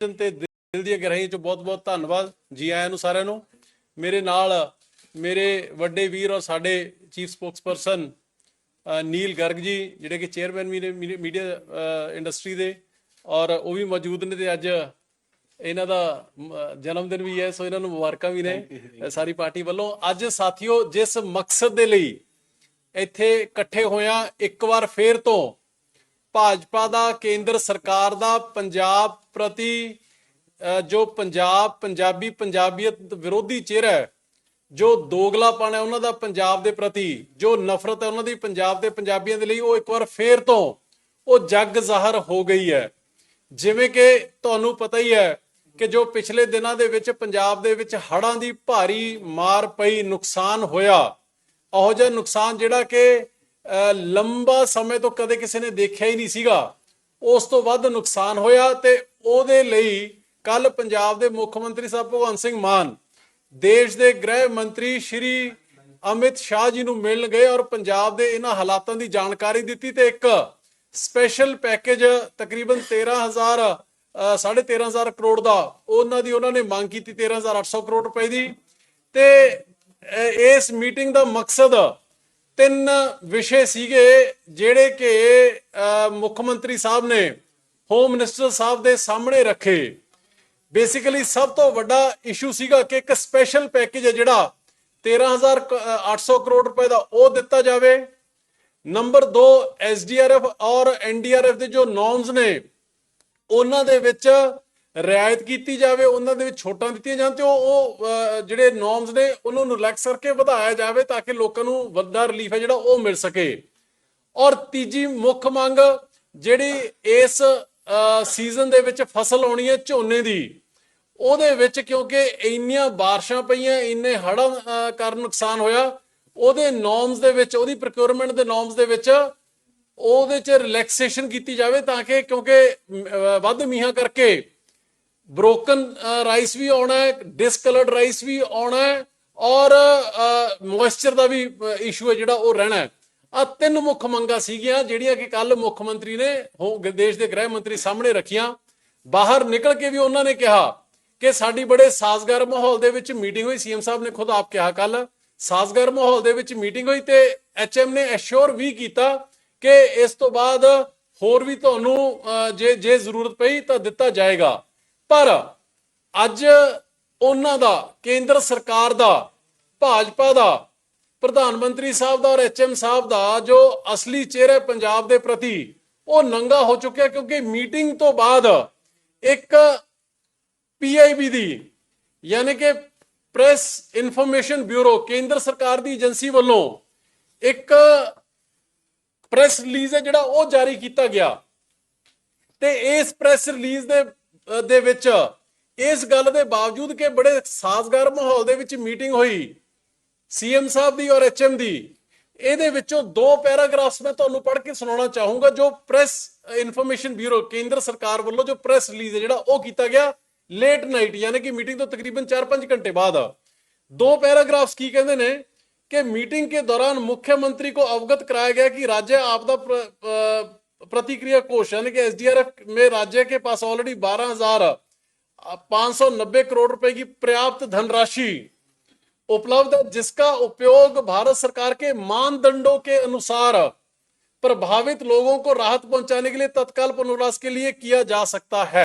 ਤੇ ਦਿਲ ਦੀਆਂ ਗਹਿਰਾਈਆਂ ਚੋਂ ਬਹੁਤ-ਬਹੁਤ ਧੰਨਵਾਦ ਜੀ ਆਇਆਂ ਨੂੰ ਸਾਰਿਆਂ ਨੂੰ। ਮੇਰੇ ਨਾਲ ਮੇਰੇ ਵੱਡੇ ਵੀਰ ਔਰ ਸਾਡੇ ਚੀਫ ਸਪੋਕਸਪਰਸਨ ਨੀਲ ਗਰਗ ਜੀ ਜਿਹੜੇ ਕਿ ਚੇਅਰਮੈਨ ਵੀ ਨੇ ਮੀਡੀਆ ਇੰਡਸਟਰੀ ਦੇ ਔਰ ਉਹ ਵੀ ਮੌਜੂਦ ਨੇ ਤੇ ਅੱਜ ਇਹਨਾਂ ਦਾ ਜਨਮ ਦਿਨ ਵੀ ਹੈ ਸੋ ਇਹਨਾਂ ਨੂੰ ਮੁਬਾਰਕਾਂ ਵੀ ਨੇ ਸਾਰੀ ਪਾਰਟੀ ਵੱਲੋਂ। ਅੱਜ ਸਾਥੀਓ ਜਿਸ ਮਕਸਦ ਦੇ ਲਈ ਇੱਥੇ ਇਕੱਠੇ ਹੋਇਆ ਇੱਕ ਵਾਰ ਫੇਰ ਤੋਂ ਭਾਜਪਾ ਦਾ ਕੇਂਦਰ ਸਰਕਾਰ ਦਾ ਪੰਜਾਬ ਪ੍ਰਤੀ ਜੋ ਪੰਜਾਬ, ਪੰਜਾਬੀ ਪੰਜਾਬੀਅਤ ਵਿਰੋਧੀ ਚਿਹਰਾ ਹੈ, ਜੋ ਦੋਗਲਾਪਣ ਹੈ ਉਹਨਾਂ ਦਾ ਪੰਜਾਬ ਦੇ ਪ੍ਰਤੀ, ਜੋ ਨਫ਼ਰਤ ਹੈ ਉਹਨਾਂ ਦੀ ਪੰਜਾਬ ਦੇ ਪੰਜਾਬੀਆਂ ਦੇ ਲਈ, ਉਹ ਇੱਕ ਵਾਰ ਫੇਰ ਤੋਂ ਉਹ ਜੱਗ ਜ਼ਾਹਰ ਹੋ ਗਈ ਹੈ। ਜਿਵੇਂ ਕਿ ਤੁਹਾਨੂੰ ਪਤਾ ਹੀ ਹੈ ਕਿ ਜੋ ਪਿਛਲੇ ਦਿਨਾਂ ਦੇ ਵਿੱਚ ਪੰਜਾਬ ਦੇ ਵਿੱਚ ਹੜ੍ਹਾਂ ਦੀ ਭਾਰੀ ਮਾਰ ਪਈ, ਨੁਕਸਾਨ ਹੋਇਆ ਉਹੋ ਜਿਹਾ ਨੁਕਸਾਨ ਜਿਹੜਾ ਕਿ ਲੰਬਾ ਸਮੇਂ ਤੋਂ ਕਦੇ ਕਿਸੇ ਨੇ ਦੇਖਿਆ ਹੀ ਨਹੀਂ ਸੀਗਾ। ਉਸ ਤੋਂ ਵੱਧ ਨੁਕਸਾਨ ਹੋਇਆ ਤੇ ਉਹਦੇ ਲਈ ਕੱਲ ਪੰਜਾਬ ਦੇ ਮੁੱਖ ਮੰਤਰੀ ਸਾਹਿਬ ਭਗਵੰਤ ਸਿੰਘ ਮਾਨ ਦੇਸ਼ ਦੇ ਗ੍ਰਹਿ ਮੰਤਰੀ ਸ਼੍ਰੀ ਅਮਿਤ ਸ਼ਾਹ ਜੀ ਨੂੰ ਮਿਲਣ ਗਏ ਔਰ ਪੰਜਾਬ ਦੇ ਇਹਨਾਂ ਹਾਲਾਤਾਂ ਦੀ ਜਾਣਕਾਰੀ ਦਿੱਤੀ ਤੇ ਇੱਕ ਸਪੈਸ਼ਲ ਪੈਕੇਜ ਤਕਰੀਬਨ 13000 ਅ, ਸਾਢੇ 13000 ਕਰੋੜ ਦਾ ਉਹਨਾਂ ਦੀ ਉਹਨਾਂ ਨੇ ਮੰਗ ਕੀਤੀ 13800 ਕਰੋੜ ਰੁਪਏ ਦੀ। ਤੇ ਇਸ ਮੀਟਿੰਗ ਦਾ ਮਕਸਦ ਤਿੰਨ ਵਿਸ਼ੇ ਸੀਗੇ ਜਿਹੜੇ ਕਿ ਮੁੱਖ ਮੰਤਰੀ ਸਾਹਿਬ ਨੇ ਹੋਮ ਮਿਨਿਸਟਰ ਸਾਹਿਬ ਦੇ ਸਾਹਮਣੇ ਰੱਖੇ। ਬੇਸਿਕਲੀ ਸਭ ਤੋਂ ਵੱਡਾ ਇਸ਼ੂ ਸੀਗਾ ਕਿ ਇੱਕ ਸਪੈਸ਼ਲ ਪੈਕੇਜ ਹੈ ਜਿਹੜਾ 13800 ਕਰੋੜ ਰੁਪਏ ਦਾ ਉਹ ਦਿੱਤਾ ਜਾਵੇ। ਨੰਬਰ 2 ਐਸਡੀਆਰਐਫ ਔਰ ਐਨਡੀਆਰਐਫ ਦੇ ਜੋ ਨੋਰਮਸ ਨੇ, ਉਹਨਾਂ ਦੇ ਵਿੱਚ ਰਿਆਇਤ ਕੀਤੀ ਜਾਵੇ, ਉਹਨਾਂ ਦੇ ਵਿੱਚ ਛੋਟਾਂ ਦਿੱਤੀਆਂ ਜਾਣ ਤੇ ਉਹ ਜਿਹੜੇ ਨੋਰਮਸ ਨੇ, ਉਹਨਾਂ ਨੂੰ ਰਿਲੈਕਸ ਕਰਕੇ ਵਧਾਇਆ ਜਾਵੇ ਤਾਂ ਕਿ ਲੋਕਾਂ ਨੂੰ ਵੱਡਾ ਰਿਲੀਫ ਹੈ ਜਿਹੜਾ ਉਹ ਮਿਲ ਸਕੇ। ਔਰ ਤੀਜੀ ਮੁੱਖ ਮੰਗ, ਜਿਹੜੀ ਇਸ ਸੀਜ਼ਨ ਦੇ ਵਿੱਚ ਫਸਲ ਆਉਣੀ ਹੈ ਝੋਨੇ ਦੀ, ਉਹਦੇ ਵਿੱਚ ਕਿਉਂਕਿ ਇੰਨੀਆਂ ਬਾਰਿਸ਼ਾਂ ਪਈਆਂ, ਇੰਨੇ ਹੜ੍ਹਾਂ ਕਾਰਨ ਨੁਕਸਾਨ ਹੋਇਆ, ਉਹਦੇ ਨੋਰਮਸ ਦੇ ਵਿੱਚ, ਉਹਦੀ ਪ੍ਰੋਕਿਉਰਮੈਂਟ ਦੇ ਨੋਰਮਸ ਦੇ ਵਿੱਚ ਉਹਦੇ 'ਚ ਰਿਲੈਕਸੇਸ਼ਨ ਕੀਤੀ ਜਾਵੇ ਤਾਂ ਕਿ ਕਿਉਂਕਿ ਵੱਧ ਮੀਂਹਾਂ ਕਰਕੇ ਬ੍ਰੋਕਨ ਰਾਈਸ uh, ਵੀ ਆਉਣਾ ਹੈ ਡਿਸਕਲਰਡ ਰਾਈਸ ਵੀ ਆਉਣਾ ਹੈ ਔਰ ਮੋਇਸਚਰ ਦਾ ਵੀ ਇਸ਼ੂ ਹੈ ਜਿਹੜਾ ਉਹ ਰਹਿਣਾ ਹੈ। ਆ ਤਿੰਨ ਮੁੱਖ ਮੰਗਾਂ ਸੀਗੀਆਂ ਜਿਹੜੀਆਂ ਕਿ ਕੱਲ ਮੁੱਖ ਮੰਤਰੀ ਨੇ, ਹੋ- ਦੇਸ਼ ਦੇ ਗ੍ਰਹਿ ਮੰਤਰੀ ਸਾਹਮਣੇ ਰੱਖੀਆਂ। ਬਾਹਰ ਨਿਕਲ ਕੇ ਵੀ ਉਹਨਾਂ ਨੇ ਕਿਹਾ ਕਿ ਸਾਡੀ ਬੜੇ ਸਾਜ਼ਗਾਰ ਮਾਹੌਲ ਦੇ ਵਿੱਚ ਮੀਟਿੰਗ ਹੋਈ। ਸੀਐਮ ਸਾਹਿਬ ਨੇ ਖੁਦ ਆਪ ਕਿਹਾ ਕੱਲ ਸਾਜ਼ਗਾਰ ਮਾਹੌਲ ਦੇ ਵਿੱਚ ਮੀਟਿੰਗ ਹੋਈ ਤੇ ਐਚਐਮ ਨੇ ਐਸ਼ੋਰ ਵੀ ਕੀਤਾ ਕਿ ਇਸ ਤੋਂ ਬਾਅਦ ਹੋਰ ਵੀ ਤੁਹਾਨੂੰ ਜੇ ਜੇ ਜ਼ਰੂਰਤ ਪਈ ਤਾਂ ਦਿੱਤਾ ਜਾਏਗਾ। ਪਰ ਅੱਜ ਉਹਨਾਂ ਦਾ, ਕੇਂਦਰ ਸਰਕਾਰ ਦਾ, ਭਾਜਪਾ ਦਾ, ਪ੍ਰਧਾਨ ਮੰਤਰੀ ਸਾਹਿਬ ਦਾ ਔਰ ਐਚਐਮ ਸਾਹਿਬ ਦਾ ਜੋ ਅਸਲੀ ਚਿਹਰਾ ਪੰਜਾਬ ਦੇ ਪ੍ਰਤੀ ਉਹ ਨੰਗਾ ਹੋ ਚੁੱਕਿਆ ਕਿਉਂਕਿ ਮੀਟਿੰਗ ਤੋਂ ਬਾਅਦ ਇੱਕ ਪੀਆਈਬੀ ਦੀ ਯਾਨੀ ਕਿ ਪ੍ਰੈਸ ਇਨਫੋਰਮੇਸ਼ਨ ਬਿਊਰੋ ਕੇਂਦਰ ਸਰਕਾਰ ਦੀ ਏਜੰਸੀ ਵੱਲੋਂ ਇੱਕ ਪ੍ਰੈਸ ਰਿਲੀਜ਼ ਹੈ ਜਿਹੜਾ ਉਹ ਜਾਰੀ ਕੀਤਾ ਗਿਆ। ਤੇ ਇਸ ਪ੍ਰੈਸ ਰਿਲੀਜ਼ ਦੇ ਦੇ ਵਿੱਚ ਇਸ ਗੱਲ ਦੇ ਬਾਵਜੂਦ ਕਿ ਬੜੇ ਸਾਜ਼ਗਾਰ ਮਾਹੌਲ ਦੇ ਵਿੱਚ ਮੀਟਿੰਗ ਹੋਈ ਸੀਐਮ ਸਾਹਿਬ ਦੀ ਔਰ ਐਚਐਮ ਦੀ ਇਹਦੇ ਵਿੱਚੋਂ ਦੋ ਪੈਰਾਗ੍ਰਾਫਸ ਮੈਂ ਤੁਹਾਨੂੰ ਪੜ੍ਹ ਕੇ ਸੁਣਾਉਣਾ ਚਾਹੂੰਗਾ ਜੋ ਪ੍ਰੈਸ ਇਨਫੋਰਮੇਸ਼ਨ ਬਿਊਰੋ ਕੇਂਦਰ ਸਰਕਾਰ ਵੱਲੋਂ ਜੋ ਪ੍ਰੈਸ ਰਿਲੀਜ਼ ਹੈ ਜਿਹੜਾ ਉਹ ਕੀਤਾ ਗਿਆ ਲੇਟ ਨਾਈਟ ਯਾਨੀ ਕਿ ਮੀਟਿੰਗ ਤੋਂ ਤਕਰੀਬਨ 4-5 ਘੰਟੇ ਬਾਅਦ दो पैराग्राफ्स की कहते ने कि मीटिंग के दौरान मुख्यमंत्री को अवगत कराया गया कि राज्य आपदा प्र, अ, प्रतिक्रिया कोष यानी कि एसडीआरएफ में राज्य के पास ऑलरेडी बारह हज़ार पाँच सौ नब्बे करोड़ रुपए की पर्याप्त धनराशि उपलब्ध है, जिसका उपयोग भारत सरकार के मानदंडों के अनुसार प्रभावित लोगों को राहत पहुँचाने के लिए तत्काल पुनर्वास के लिए किया जा सकता है।